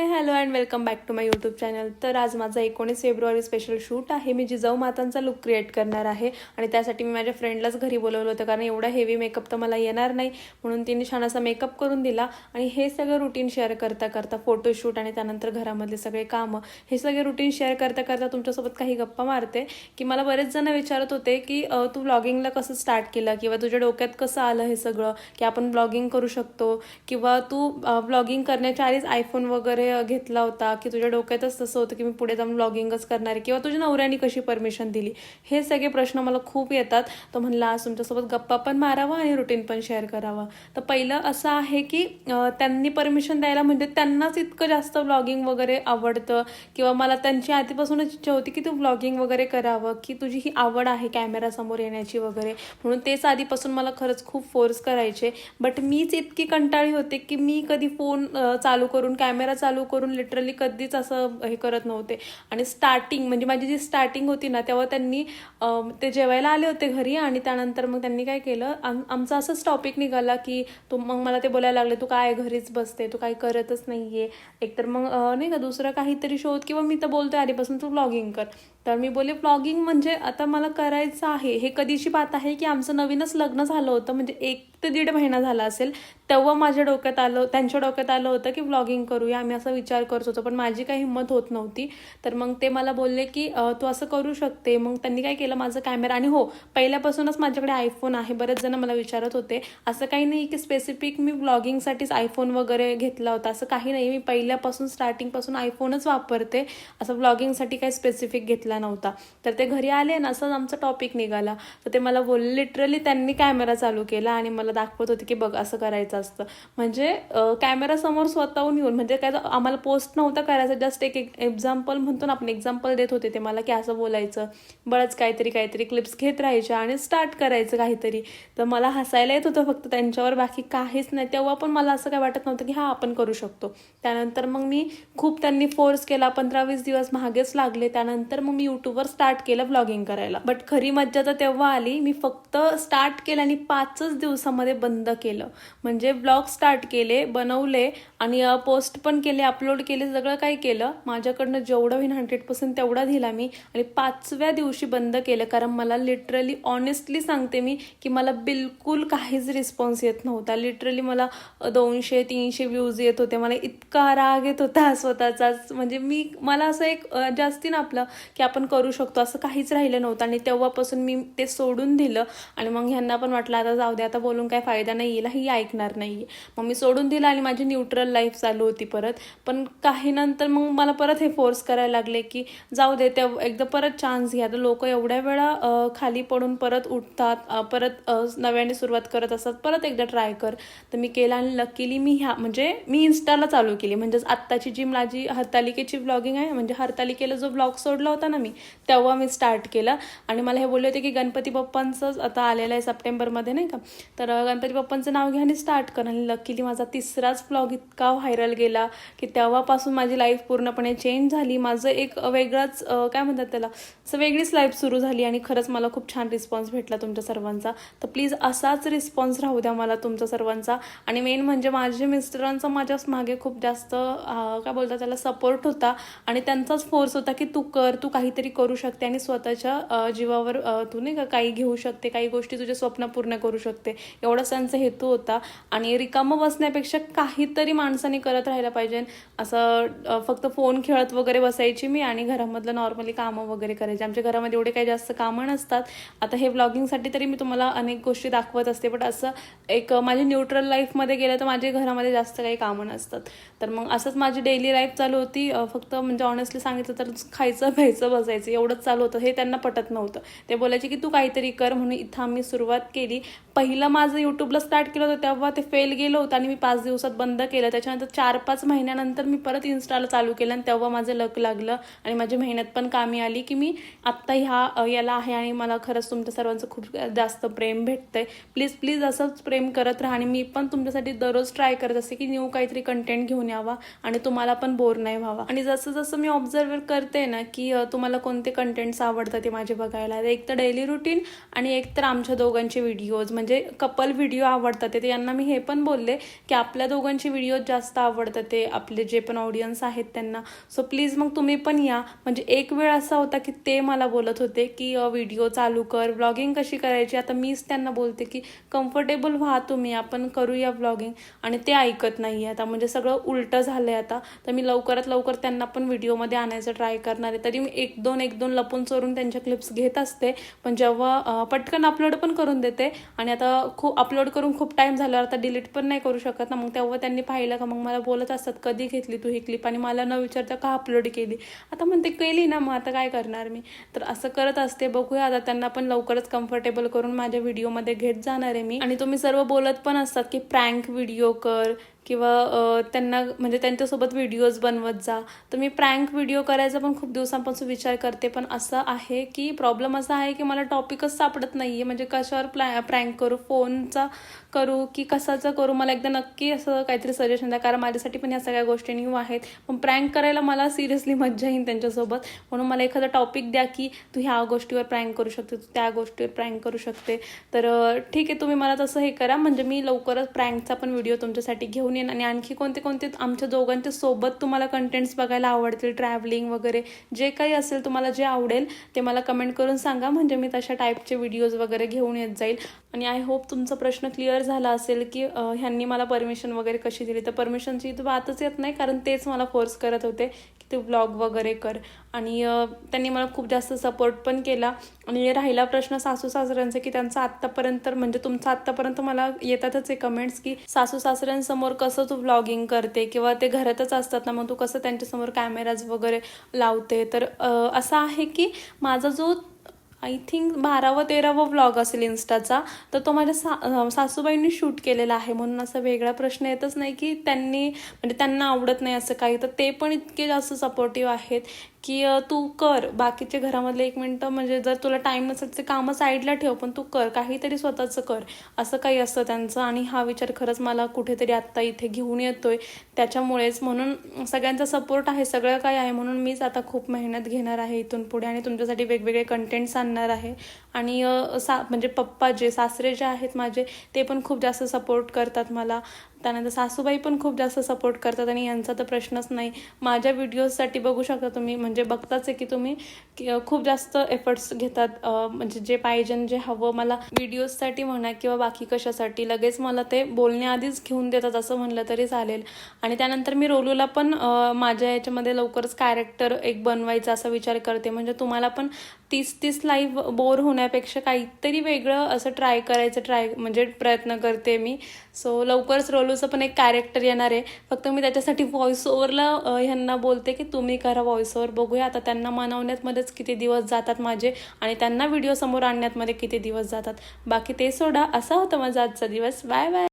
Hey hello and welcome back to my YouTube channel तर आज माझा एकोणीस फेब्रुवारी स्पेशल शूट आहे. मी जिजाऊ मातांचा लुक क्रिएट करणार आहे. आणि त्यासाठी मी माझ्या फ्रेंडलाच घरी बोलवलं होतं कारण एवढा हेवी मेकअप तर मला येणार नाही. म्हणून तिने छान असा मेकअप करून दिला. आणि हे सगळं रुटीन शेअर करता करता फोटोशूट आणि त्यानंतर घरामधले सगळे कामं हे सगळे रुटीन शेअर करता करता तुमच्यासोबत काही गप्पा मारते. की मला बरेच जण विचारत होते की तू ब्लॉगिंगला कसं स्टार्ट केलं? किंवा तुझ्या डोक्यात कसं आलं हे सगळं? की आपण ब्लॉगिंग करू शकतो? किंवा तू ब्लॉगिंग करण्याच्या आधीच आयफोन वगैरे घेतला होता की तुझ्या डोक्यातच तसं होतं की मी पुढे जाऊन ब्लॉगिंगच करणार आहे किंवा तुझ्या नवऱ्याने कशी परमिशन दिली? हे सगळे प्रश्न मला खूप येतात. तर म्हणला आज तुमच्यासोबत गप्पा पण मारावा आणि रुटीन पण शेअर करावा. तर पहिलं असं आहे की त्यांनी परमिशन द्यायला म्हणजे त्यांनाच इतकं जास्त ब्लॉगिंग वगैरे आवडतं किंवा मला त्यांची आधीपासूनच इच्छा होती की तू ब्लॉगिंग वगैरे करावं की तुझी ही आवड आहे कॅमेरासमोर येण्याची वगैरे. म्हणून तेच आधीपासून मला खरंच खूप फोर्स करायचे. बट मीच इतकी कंटाळी होते की मी कधी फोन चालू करून कॅमेरा चालू चालू करून लिटरली कधीच असं हे करत नव्हते. आणि स्टार्टिंग म्हणजे माझी जी स्टार्टिंग होती ना तेव्हा त्यांनी ते जेवायला आले होते घरी आणि त्यानंतर मग त्यांनी काय केलं आम आमचा असंच टॉपिक निघाला की तू मग मला ते बोलायला लागले तू काय घरीच बसते? तू काही करतच नाही आहे एकतर मग नाही का दुसरं काहीतरी शोध किंवा मी तर बोलतोय आधीपासून तू ब्लॉगिंग कर. तर मी बोले ब्लॉगिंग म्हणजे आता मला करायचं आहे. हे कधीची बात आहे की आमचं नवीनच लग्न झालं होतं म्हणजे एक ते दीड महिना झाला असेल तेव्हा माझ्या डोक्यात आलं त्यांच्या डोक्यात आलं होतं की ब्लॉगिंग करूया आम्ही असा विचार करत होतो पण माझी काही हिंमत होत नव्हती. तर मग ते मला बोलले की तू असं करू शकते. मग त्यांनी काय केलं माझं कॅमेरा आणि हो पहिल्यापासूनच माझ्याकडे आयफोन आहे बरेच जण मला विचारत होते. असं काही नाही की स्पेसिफिक मी ब्लॉगिंगसाठीच आयफोन वगैरे घेतला होता असं काही नाही. मी पहिल्यापासून स्टार्टिंगपासून आयफोनच वापरते. असं ब्लॉगिंगसाठी काही स्पेसिफिक घेतला नव्हता. तर ते घरी आले ना असंच आमचा टॉपिक निघाला. तर ते मला बोलले लिटरली त्यांनी कॅमेरा चालू केला आणि मला दाखवत होते की बघ असं करायचं असतं. म्हणजे कॅमेरा समोर स्वतःहून येऊन म्हणजे काय तर आम्हाला पोस्ट नव्हता करायचं जस्ट एक एक्झाम्पल म्हणतो ना आपण एक्झाम्पल देत होते ते मला की असं बोलायचं. बरंच काहीतरी काहीतरी क्लिप्स घेत राहायच्या आणि स्टार्ट करायचं काहीतरी. तर मला हसायला येत होतं फक्त त्यांच्यावर बाकी काहीच नाही. तेव्हा पण मला असं काय वाटत नव्हतं की हा आपण करू शकतो. त्यानंतर मग मी खूप त्यांनी फोर्स केला. पंधरा वीस दिवस मागेच लागले. त्यानंतर मग मी यूट्यूबवर स्टार्ट केलं ब्लॉगिंग करायला. बट खरी मज्जा तर तेव्हा आली. मी फक्त स्टार्ट केलं आणि पाचच दिवसामध्ये बंद केलं. म्हणजे ब्लॉग स्टार्ट केले बनवले आणि पोस्ट पण केले अपलोड केले सगळं काही केलं. माझ्याकडनं जेवढं होईन हंड्रेड पर्सेंट तेवढा दिला मी. आणि पाचव्या दिवशी बंद केलं कारण मला लिटरली ऑनेस्टली सांगते मी की मला बिलकुल काहीच रिस्पॉन्स येत नव्हता. लिटरली मला दोनशे तीनशे व्ह्यूज येत होते. मला इतका राग येत होता स्वतःचाच म्हणजे मी मला असं एक जास्ती ना आपलं की आपण करू शकतो. असं काहीच राहिलं नव्हतं. आणि तेव्हापासून मी ते सोडून दिलं. आणि मग ह्यांना पण वाटलं आता जाऊ दे आता बोलून काय फायदा नाही येईल ही ऐकणार नाही आहे मग मी सोडून दिलं आणि माझी न्यूट्रल लाईफ चालू होती परत. पण काही नंतर मग मला परत हे फोर्स करायला लागले की जाऊ दे त्या एकदा परत चान्स घ्या. तर लोक एवढ्या वेळा खाली पडून परत उठतात परत नव्याने सुरुवात करत असतात परत एकदा ट्राय कर. तर मी केलं आणि लकीली मी ह्या म्हणजे मी इन्स्टाला चालू केली. म्हणजेच आत्ताची जी माझी हरतालिकेची ब्लॉगिंग आहे म्हणजे हरतालिकेला जो ब्लॉग सोडला होता ना मी तेव्हा मी स्टार्ट केलं. आणि मला हे बोलले होते की गणपती बाप्पांचंच आता आलेलं आहे सप्टेंबरमध्ये नाही का? तर गणपती बाप्पांचं नाव घ्या आणि स्टार्ट कर. आणि लकीली माझा तिसराच ब्लॉग इतका व्हायरल गेला की तेव्हापासून माझी लाईफ पूर्णपणे चेंज झाली. माझं एक वेगळाच काय म्हणतात त्याला? असं वेगळीच लाईफ सुरू झाली आणि खरंच मला खूप छान रिस्पॉन्स भेटला तुमच्या सर्वांचा. तर प्लीज असाच रिस्पॉन्स राहू द्या मला तुमच्या सर्वांचा. आणि मेन म्हणजे माझ्या मिस्टरांचा माझ्याच मागे खूप जास्त काय बोलतात त्याला सपोर्ट होता. आणि त्यांचाच फोर्स होता की तू कर तू काहीतरी करू शकते आणि स्वतःच्या जीवावर तू नाही का काही घेऊ शकते काही गोष्टी तुझे स्वप्न पूर्ण करू शकते. एवढाच त्यांचा हेतू होता. आणि रिकामं बसण्यापेक्षा काहीतरी माणसाने करत राहायला पाहिजे. असं फक्त फोन खेळत वगैरे बसायची मी आणि घरामधलं नॉर्मली कामं वगैरे करायची. आमच्या घरामध्ये एवढे काही जास्त कामं नसतात. आता हे ब्लॉगिंगसाठी तरी मी तुम्हाला अनेक गोष्टी दाखवत असते. बट असं एक माझी न्यूट्रल लाईफमध्ये गेलं तर माझ्या घरामध्ये जास्त काही कामं नसतात. तर मग असंच माझी डेली लाईफ चालू होती. फक्त म्हणजे ऑनेस्टली सांगितलं तर खायचं प्यायचं बसायचं एवढंच चालू होतं. हे त्यांना पटत नव्हतं. ते बोलायचे की तू काहीतरी कर म्हणून इथं आम्ही सुरुवात केली. पहिलं माझं यूट्यूबला स्टार्ट केलं होतं तेव्हा ते फेल गेलं होतं आणि मी पाच दिवसात बंद केलं. त्याच्यानंतर चार पाच महिन्यानंतर मी परत इन्स्टाला चालू केलं आणि तेव्हा माझं लक लागलं आणि माझी मेहनत पण कामी आली की मी आत्ता ह्या याला आहे आणि मला खरंच तुमच्या सर्वांचं खूप जास्त प्रेम भेटतंय. प्लीज प्लीज असंच प्रेम करत राहा आणि मी पण तुमच्यासाठी दररोज ट्राय करत असते की न्यू काहीतरी कंटेंट घेऊन यावा आणि तुम्हाला पण बोर नाही व्हावा. आणि जसं जसं मी ऑब्झर्व करते ना की तुम्हाला कोणते कंटेंट्स आवडतात ते माझे बघायला. एक तर डेली रुटीन आणि एक तर आमच्या दोघांचे व्हिडिओज म्हणजे कप कपल व्हिडिओ आवडतात ते यांना मी हे पण बोलले की आपल्या दोघांचे व्हिडिओ जास्त आवडतात ते आपले जे पण ऑडियन्स आहेत त्यांना. सो प्लीज मग तुम्ही पण या. म्हणजे एक वेळ असा होता की ते मला बोलत होते की व्हिडिओ चालू कर व्लॉगिंग कशी करायची? आता मीच त्यांना बोलते की कम्फर्टेबल व्हा तुम्ही आपण करूया व्लॉगिंग आणि ते ऐकत नाही आता. म्हणजे सगळं उलटं आहे आता. तर मी लवकरात लवकर त्यांना पण व्हिडिओमध्ये आणायचं ट्राय करणार आहे. तरी मी एक दोन एक दोन लपून चोरून त्यांच्या क्लिप्स घेत असते. पण जेव्हा पटकन अपलोड पण करून देते. आणि आता खूप अपलोड करून खूप टाइम झाल्यावर आता डिलीट पण नाही करू शकत ना. मग तेव्हा त्यांनी पाहिलं का मग मला बोलत असतात कधी घेतली तू ही क्लिप आणि मला न विचारता का अपलोड केली? आता म्हणते केली ना मग आता काय करणार मी? तर असं करत असते. बघूया आता त्यांना पण लवकरच कम्फर्टेबल करून माझ्या व्हिडिओमध्ये घेत जाणार आहे मी. आणि तुम्ही सर्व बोलत पण असतात की प्रँक व्हिडिओ कर किंवा त्यांना म्हणजे त्यांच्यासोबत व्हिडिओज बनवत जा. तर मी प्रँक व्हिडिओ करायचा पण खूप दिवसांपासून विचार करते. पण असं आहे की प्रॉब्लेम असा आहे की मला टॉपिकच सापडत नाही आहे म्हणजे कशावर प्लॅ प्रँक करू फोनचा करू की कसाचं करू? मला एकदा नक्की असं काहीतरी सजेशन द्या. कारण माझ्यासाठी पण ह्या सगळ्या गोष्टी न्यू आहेत. पण प्रँक करायला मला सिरियसली मज्जा येईल त्यांच्यासोबत. म्हणून मला एखादा टॉपिक द्या की तू ह्या गोष्टीवर प्रँक करू शकते तू त्या गोष्टीवर प्रँक करू शकते. तर ठीक आहे तुम्ही मला तसं हे करा. म्हणजे मी लवकरच प्रँकचा पण व्हिडिओ तुमच्यासाठी घेऊन येईन आणि आणखी कोणते कोणते आमच्या दोघांच्या सोबत तुम्हाला कंटेंट्स बघायला आवडतील ट्रॅव्हलिंग वगैरे जे काही असेल तुम्हाला जे आवडेल ते मला कमेंट करून सांगा. म्हणजे मी तशा टाईपचे व्हिडिओज वगैरे घेऊन येत जाईल. आणि आय होप तुमचा प्रश्न क्लिअर झाला असेल की ह्यांनी मला परमिशन वगैरे कशी दिली. तर परमिशनची तर बातच येत नाही कारण तेच मला फोर्स करत होते तू ब्लॉग वगैरे कर. आणि त्यांनी मला खूप जास्त सपोर्ट पण केला. आणि राहिला प्रश्न सासू सासऱ्यांचा की त्यांचा आत्तापर्यंत म्हणजे तुमचा आत्तापर्यंत मला येतातच आहे कमेंट्स की सासू सासऱ्यांसमोर कसं तू ब्लॉगिंग करते? किंवा ते घरातच असतात ना मग तू कसं त्यांच्यासमोर कॅमेराज वगैरे लावते? तर असं आहे की माझा जो आय थिंक बारावा तेरावा व्लॉग असेल इन्स्टाचा तर तो माझ्या सा सासूबाईंनी शूट केलेला आहे. म्हणून असा वेगळा प्रश्न येतच नाही की त्यांनी म्हणजे त्यांना आवडत नाही असं काही. तर ते पण इतके जास्त सपोर्टिव्ह आहेत की तू कर. बाकीचे घरामधले एक मिनटं म्हणजे जर तुला टाईम नसेल ते कामं साईडला ठेव पण तू कर. काहीतरी स्वतःचं कर. असं काही असतं त्यांचं. आणि हा विचार खरंच मला कुठेतरी आत्ता इथे घेऊन येतोय. त्याच्यामुळेच म्हणून सगळ्यांचा सपोर्ट आहे. सगळं काही आहे. म्हणून मीच आता खूप मेहनत घेणार आहे इथून पुढे. आणि तुमच्यासाठी वेगवेगळे कंटेंट्स आणणार आहे. आणि सा म्हणजे पप्पा जे सासरे जे आहेत माझे ते पण खूप जास्त सपोर्ट करतात मला. त्यानंतर सासूबाई पण खूप जास्त सपोर्ट करतात आणि यांचा तर प्रश्नच नाही. माझ्या व्हिडिओजसाठी बघू शकता तुम्ही. म्हणजे बघताच आहे की तुम्ही खूप जास्त एफर्ट्स घेतात. म्हणजे जे पाहिजे जे हवं मला व्हिडिओजसाठी म्हणा किंवा बाकी कशासाठी लगेच मला ते बोलण्याआधीच घेऊन देतात असं म्हणलं तरी चालेल. आणि त्यानंतर मी रोलूला पण माझ्या याच्यामध्ये लवकरच कॅरेक्टर एक बनवायचा असा विचार करते. म्हणजे तुम्हाला पण तीस तीस काही बोर होण्यापेक्षा काहीतरी वेगळं असं ट्राय करायचं ट्राय म्हणजे प्रयत्न करते मी. सो लवकरच रोलूचं पण एक कॅरेक्टर येणार आहे. फक्त मी त्याच्यासाठी व्हॉइस ओव्हरला ह्यांना बोलते की तुम्ही करा व्हॉइस ओव्हर बघूया. आता त्यांना मनवण्यातमध्येच किती दिवस जातात माझे आणि त्यांना व्हिडिओ समोर आणण्यातमध्ये किती दिवस जातात. बाकी ते सोडा. असा होता माझा आजचा दिवस. Bye bye